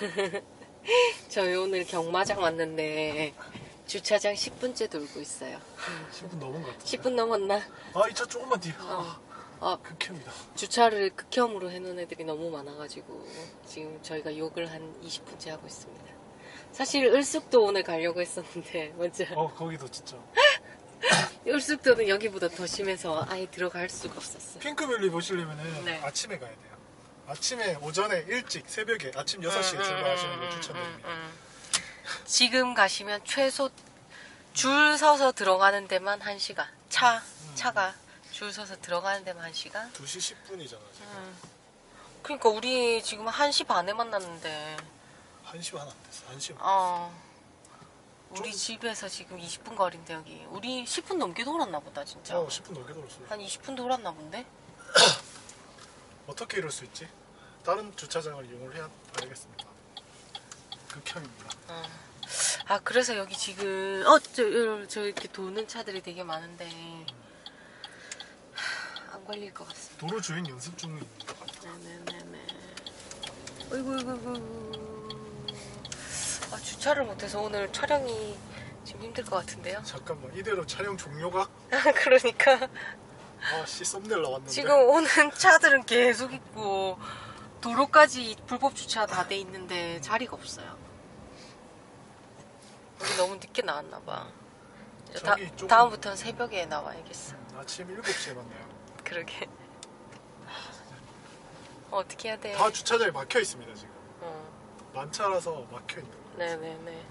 저희 오늘 경마장 왔는데 주차장 10분째 돌고 있어요. 10분 넘은 것 같아. 10분 넘었나? 아, 이 차 조금만 뒤. 어. 아, 어, 극혐이다. 주차를 극혐으로 해놓은 애들이 너무 많아가지고 지금 저희가 욕을 한 20분째 하고 있습니다. 사실 을숙도 오늘 가려고 했었는데 먼저 어, 거기도 진짜. 을숙도는 여기보다 더 심해서 아예 들어갈 수가 없었어. 핑크뮬리 보시려면은 네. 아침에 가야 돼요. 아침에 오전에 일찍 새벽에 아침 6시에 출발하시는 걸 추천드립니다. 지금 가시면 최소 줄 서서 들어가는 데만 1시간. 차, 차가 줄 서서 들어가는 데만 1시간. 2시 10분이잖아, 지금. 그러니까 우리 지금 1시 반에 만났는데 1시 반안 됐어. 1시 반. 어. 우리 좀- 집에서 지금 20분 거리인데 여기. 우리 10분 넘게 돌았나 보다 진짜. 어, 10분 넘게 돌았어요. 한 20분 돌았나 본데? 어떻게 이럴 수 있지? 다른 주차장을 이용을 해야 알겠습니다. 극혐입니다. 어. 아 그래서 여기 지금 어저 저 이렇게 도는 차들이 되게 많은데 하, 안 걸릴 것 같습니다. 도로 주행 연습 중입니다. 네네네네. 어이구 어이구 어이구. 아 주차를 못해서 오늘 촬영이 지금 힘들 것 같은데요? 잠깐만, 이대로 촬영 종료가? 그러니까 아, 씨, 썸네일 나왔는데. 지금 오는 차들은 계속 있고 도로까지 불법 주차 다 돼 있는데 자리가 없어요. 우리 너무 늦게 나왔나 봐. 이제 다, 저기 조금- 다음부터는 새벽에 나와야겠어. 아침 7시에 만나요. 그러게. 어, 어떻게 해야 돼? 다 주차장이 막혀 있습니다, 지금. 어, 만차라서 막혀 있는 거예요. 네네네.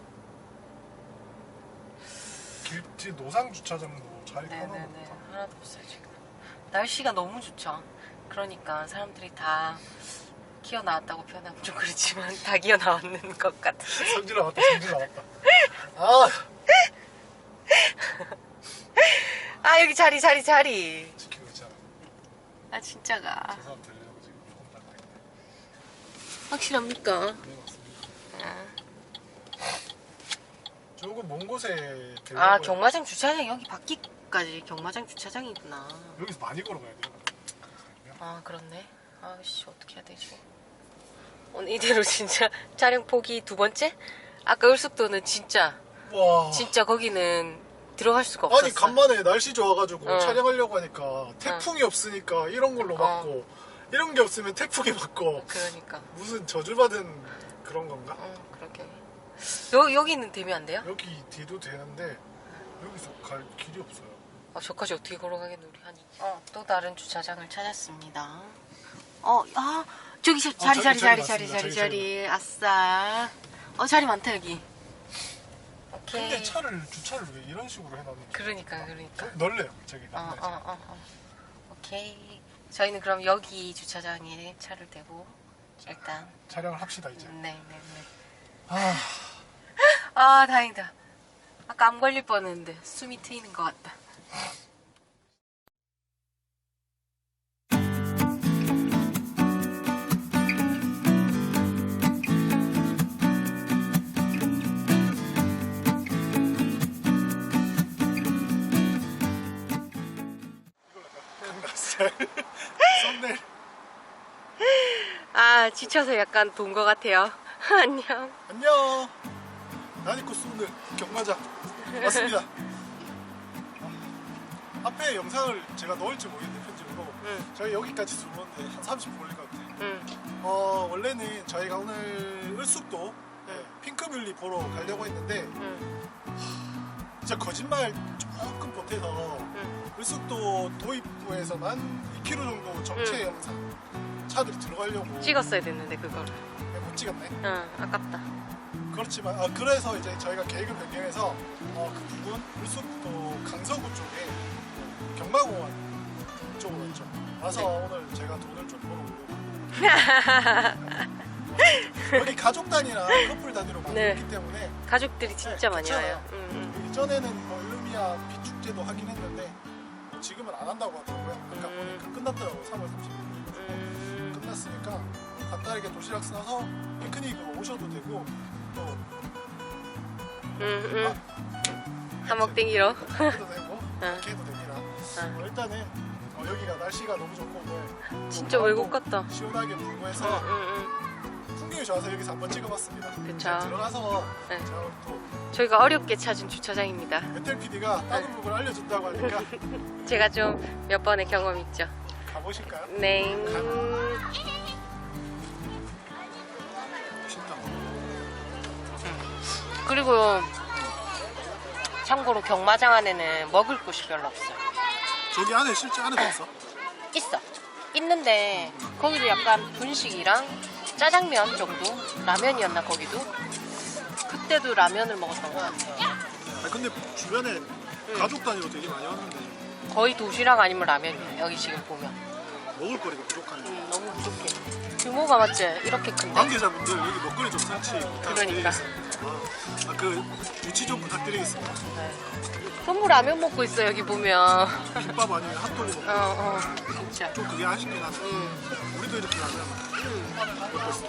길, 뒤 노상 주차장도 자리 하나도 네네네. 없다. 하나도 없어요, 지금. 날씨가 너무 좋죠. 그러니까 사람들이 다 기어 나왔다고 표현하면 좀 그렇지만 다 기어 나왔는 것 같아. 성질 나왔다, 성질 나왔다. 아, 아, 여기 자리, 자리, 자리. 지키고 있잖아. 아, 진짜가. 저 사람 들으려고 지금 조금 닦고 있네. 확실합니까? 네, 맞습니다. 아, 조금 먼 곳에 아. 경마장 주차장 여기 바 퀴까지 경마장 주차장이구나. 여기서 많이 걸어가야 돼요. 아, 그렇네. 아씨, 어떻게 해야 되지? 오늘 이대로 진짜 촬영 포기 두 번째? 아까 을숙도는 진짜, 와. 진짜 거기는 들어갈 수가 없었어. 아니 간만에 날씨 좋아가지고 어. 촬영하려고 하니까 태풍이 없으니까 이런 걸로 어. 막고 이런 게 없으면 태풍이 막고 그러니까. 무슨 저주받은 그런 건가? 응, 그렇게. 여, 여기는 되면 안 돼요? 여기 뒤도 되는데 여기서 갈 길이 없어요. 아, 저까지 어떻게 걸어가겠노, 우리 하니. 어, 또 다른 주차장을 찾았습니다. 어, 아, 저기 자, 자리, 자리, 자리, 자리 자리. 자리. 아싸. 어, 자리 많다, 여기. 오케이. 근데 차를 주차를 왜 이런 식으로 해놨는지 그러니까, 그러니까. 저- 넓네요 저기 어, 어, 어, 어, 어. 오케이. 저희는 그럼 여기 주차장에 차를 대고 일단 촬영을 합시다 이제. 네, 네, 네. 아 아, 다행이다. 아까 암 걸릴 뻔했는데 숨이 트이는 것 같다. 아, 지쳐서 약간 돈것 같아요. 안녕. 안녕. 난 입고 쏘는 경마장 맞습니다. 아, 앞에 영상을 제가 넣을지 모르겠는데 편집으로 응, 저희 여기까지 들어오는데 한 30분 걸릴 것 같아요. 응. 어 원래는 저희가 오늘 을숙도 네, 핑크뮬리 보러 가려고 했는데 응, 진짜 거짓말 조금 보태서 응. 을숙도 도입부에서만 2km 정도 정체 응. 영상 차들이 들어가려고 찍었어야 됐는데, 그걸. 네, 못 찍었네. 응, 아깝다. 그렇지만 아, 그래서 이제 저희가 계획을 변경해서 어, 그 부분 을숙도 강서구 쪽에 경마공원 쪽으로 있죠. 와서 네. 오늘 제가 돈을 좀 벌어 오려고. 여기 가족 단위랑 커플 단위로 많이 네. 있기 때문에 가족들이 진짜 네, 많이 괜찮아요. 와요. 응, 응. 이전에는 뭐 일루미아 빛 축제도 하긴 했는데 뭐 지금은 안 한다고 하더라고요. 아까 음. 보니까 끝났더라고 3월 30일. 음, 끝났으니까 간단하게 도시락 싸서 피크닉 오셔도 되고 또 응, 응. 한몫 땡기러. 해도 되고 응. 이렇게 해도. 어, 일단은 어, 여기가 날씨가 너무 좋고 오늘 진짜 바람도 외국 같다. 시원하게 불고 응, 해서 응, 응. 풍경이 좋아서 여기서 한번 찍어봤습니다. 그쵸. 자, 들어가서 네. 제가 또 저희가 어렵게 찾은 주차장입니다. 에텔 PD가 다른 네. 부분을 알려준다고 하니까 제가 좀 몇 번의 경험 있죠. 가보실까요? 네. 진짜. 그리고 참고로 경마장 안에는 먹을 곳이 별로 없어요. 저기 안에 실제 안에도 있어? 있어. 있는데 거기도 약간 분식이랑 짜장면 정도? 라면이었나 거기도? 그때도 라면을 먹었던 것 같아요. 아 근데 주변에 가족 단위로 되게 많이 왔는데 거의 도시락 아니면 라면이에요. 여기 지금 보면. 먹을 거리가 부족하네. 음, 너무 부족해. 규모가 맞지? 이렇게 큰데. 관계자분들 여기 먹거리 좀 설치 그러니까. 부탁드리겠습니다. 아, 그 유치 좀 부탁드리겠습니다. 네. 전부 라면 먹고 있어 여기 보면. 어, 김밥 아니면 핫도그 먹고 어, 진짜. 좀 그게 아쉽긴 한데 음. 우리도 이렇게 하면 먹고 있어.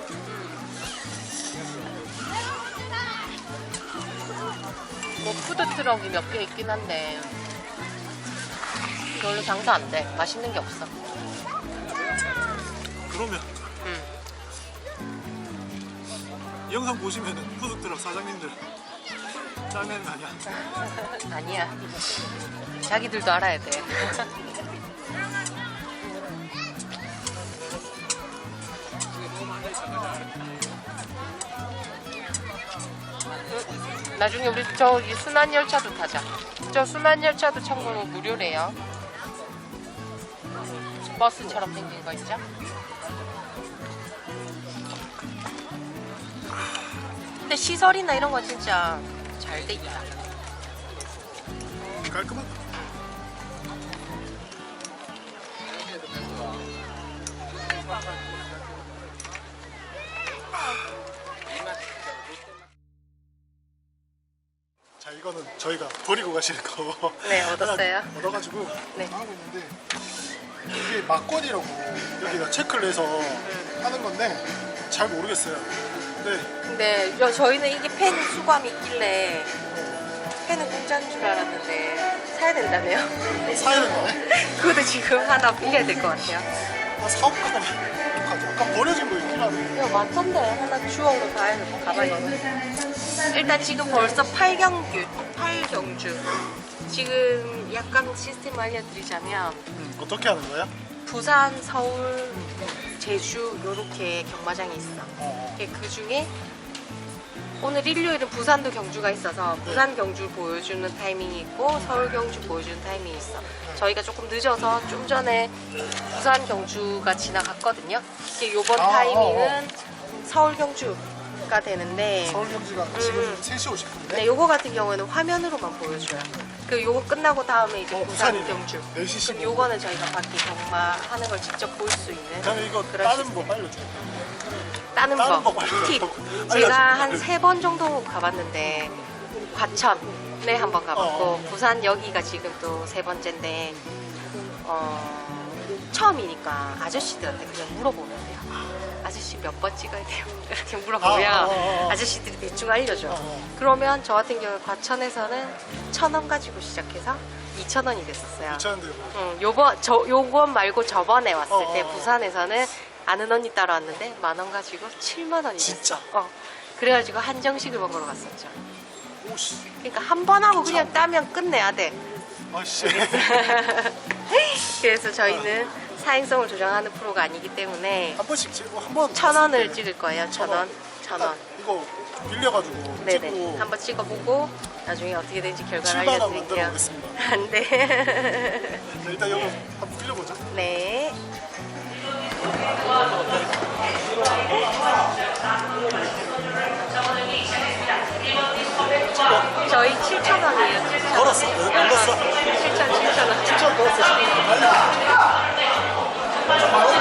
뭐 푸드 트럭이 몇 개 있긴 한데 별로 장사 안 돼. 맛있는 게 없어. 그러면 영상 보시면 은 푸드트럭 사장님들 거 아니야? 아니야. 자기들도 알아야 돼. 음, 나중에 우리 저기 순환 열차도 타자. 저 순환 열차도 참고로 무료래요. 버스처럼 생긴 거 있죠? 근데 시설이나 이런 거 진짜 잘 돼 있다. 깔끔하다. 자 이거는 저희가 버리고 가실 거 네, 얻었어요. 하나 얻어가지고 네. 하고 있는데 이게 막건이라고 여기가 체크를 해서 하는 건데 잘 모르겠어요. 근데 근데 여- 저희는 이게 펜 수감이 있길래 펜은 공짜인 줄 알았는데 사야 된다네요. 사야 되는 거네. 그것도 지금 하나 빌려야 될 것 같아요. 아, 사업가가? 아까 버려진 거 있긴 하네. 야 맞던데 하나 주워로 가야 될것 가봐야겠네. 일단 지금 벌써 8경주, 8경주. 지금 약간 시스템 알려드리자면 음, 어떻게 하는 거야? 부산, 서울, 제주 요렇게 경마장이 있어. 어, 그 중에 오늘 일요일은 부산도 경주가 있어서 부산 경주 보여주는 타이밍이 있고 서울 경주 보여주는 타이밍이 있어. 저희가 조금 늦어서 좀 전에 부산 경주가 지나갔거든요. 이게 요번 아, 타이밍은 서울 경주가 되는데 서울 경주가 지금 3시 50분인데 네, 요거 같은 경우에는 화면으로만 보여줘요. 그 요거 끝나고 다음에 이제 어, 부산 부산이네. 경주. 4시 그럼 15분. 요거는 저희가 밖에 경마 하는 걸 직접 볼 수 있는 그다음에 이거 그런 다른 시스템. 법 알려줘. 따는 다른 법, 법 알려줘. 팁. 알려줘. 제가 한세번 정도 가봤는데 과천에 한 번 가봤고 어. 부산 여기가 지금 또 세 번째인데 어, 처음이니까 아저씨들한테 그냥 물어보면 돼요. 아저씨 몇 번 찍어야 돼요? 이렇게 물어보면 아, 어, 어, 어. 아저씨들이 대충 알려줘. 어, 어. 그러면 저 같은 경우 과천에서는 천 원 가지고 시작해서 이천 원이 됐었어요. 괜찮은데 뭐. 응, 요번 저 요번 말고 저번에 왔을 어, 때 어, 어. 부산에서는 아는 언니 따라 왔는데 만 원 가지고 7만 원이 진짜? 됐어. 어. 그래가지고 한정식을 먹으러 갔었죠. 오씨. 그러니까 한 번 하고 그냥 따면 끝내야 돼. 아씨. 그래서 저희는 사행성을 조정하는 프로가 아니기 때문에 한 번씩 찍고 한번 천 원을 찍을 거예요. 천 원, 천 원. 이거 빌려가지고 네네. 찍고 한번 찍어보고 나중에 어떻게 되는지 결과를 7만 원 만들어 알려드릴게요. 보겠습니다. 안 돼. 자, 일단 이거 한번 빌려보자. 네. 저희 7,000원이에요. 걸었어. 걸었어. 7,000, 7,000원. 추천 걸었어. 빨리.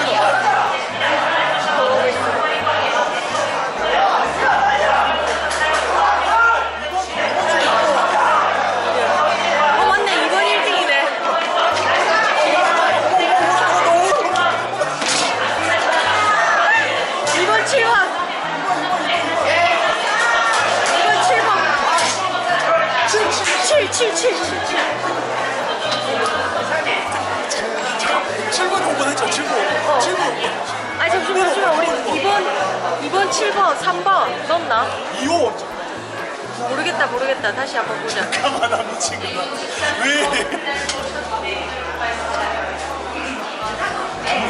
7번, 3번 넣었나? 2호 원점. 모르겠다, 모르겠다. 다시 한번 보자. 가만 안 미치겠나? 왜?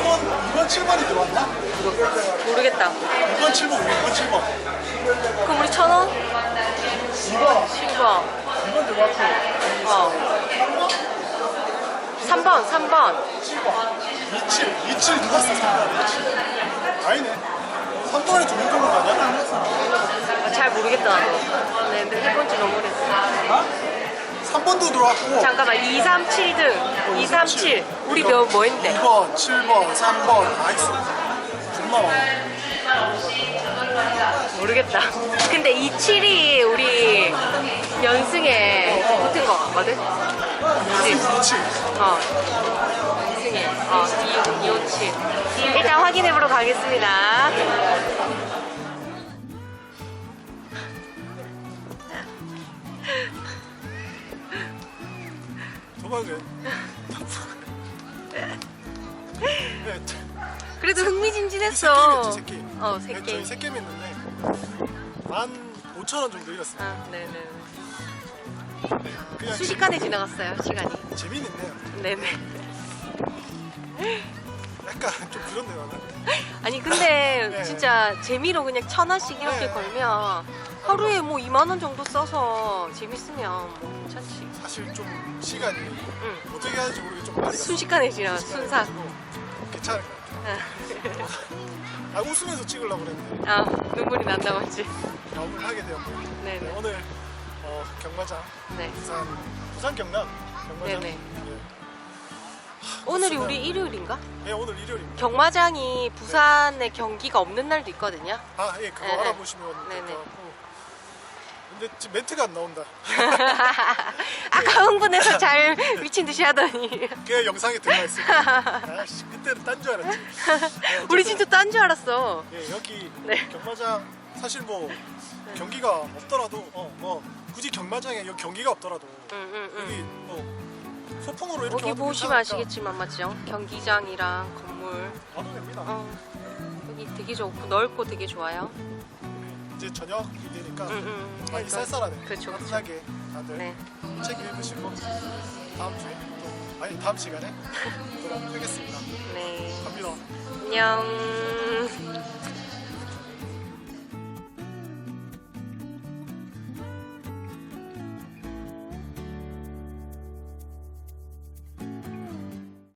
2번, 2번 7번이 들어왔나? 모르겠다. 2번 7번, 6번 7번. 그럼 우리 천 원? 2번, 7번. 2번 들어왔고, 어. 3번, 3번. 7번, 27, 27 누가 써? 3번, 27. 아니네. 한 번에 좋은 쪽으로 가냐? 잘 모르겠다 나도 아, 네, 근데 일본지 너무 오래됐어? 아? 3번도 들어왔고. 잠깐만 2, 3, 7등. 2, 3, 7 우리 몇, 그러니까 뭐 했는데? 2번, 7번, 3번. 나이스. 존나 많아. 모르겠다. 근데 2, 7이 우리 연승에 붙은 거 같거든? 그치? 그렇지 어. 257. 어, 257. 일단 확인해보러 가겠습니다. 도망가 그래도 흥미진진했어. 새끼. 어, 새끼. 네, 저희 새끼 있는데 만 5천 원 정도 잃었어요. 아, 네네. 네, 그냥 순식간에 지나갔어요 시간이. 재미있네요. 네네. 약간 좀 그런데 나는. 아니, 근데 네. 진짜 재미로 그냥 천 원씩 이렇게 네. 걸면 하루에 뭐 2만 원 정도 써서 재밌으면 뭐 괜찮지. 사실 좀 시간이 응. 어떻게 하는지 모르게 좀 갔어요. 순식간에 지나, 순삭. 괜찮을 것 같아요. 아 웃으면서 찍으려고 그랬는데 아, 눈물이 난다 맞지? 마음을 하게 되었네요. 네네. 네, 오늘 어, 경마장 네. 부산 부산 경남 경마장. 네네. 네. 오늘이 우리 일요일인가? 네 오늘 일요일입니다. 경마장이 부산에 경기가 없는 날도 있거든요. 아 예 그거 네네. 알아보시면 될 네네. 것 같고. 근데 지금 멘트가 안 나온다. 아까 흥분해서 잘 미친 듯이 하더니. 그 영상에 들어가 있습니다. 아씨 그때는 딴 줄 알았지. 네, 우리 진짜 딴 줄 알았어. 예, 여기 네. 경마장 사실 뭐 경기가 없더라도 어 뭐 굳이 경마장에 여기 경기가 없더라도 응, 응, 여기 응. 뭐 소풍으로 이렇게 여기 와도 보시면 괜찮으니까 아시겠지만 맞죠? 경기장이랑 건물. 와도 됩니다. 어, 여기 되게 좋고 넓고 되게 좋아요. 이제 저녁이 되니까 응, 응. 많이 그래서- 쌀쌀하네. 그쵸, 그쵸. 따뜻하게 다들 네. 책 읽으시고 다음 주에 또 아니 다음 시간에 보도록 하겠습니다. 네. 갑니다. 안녕.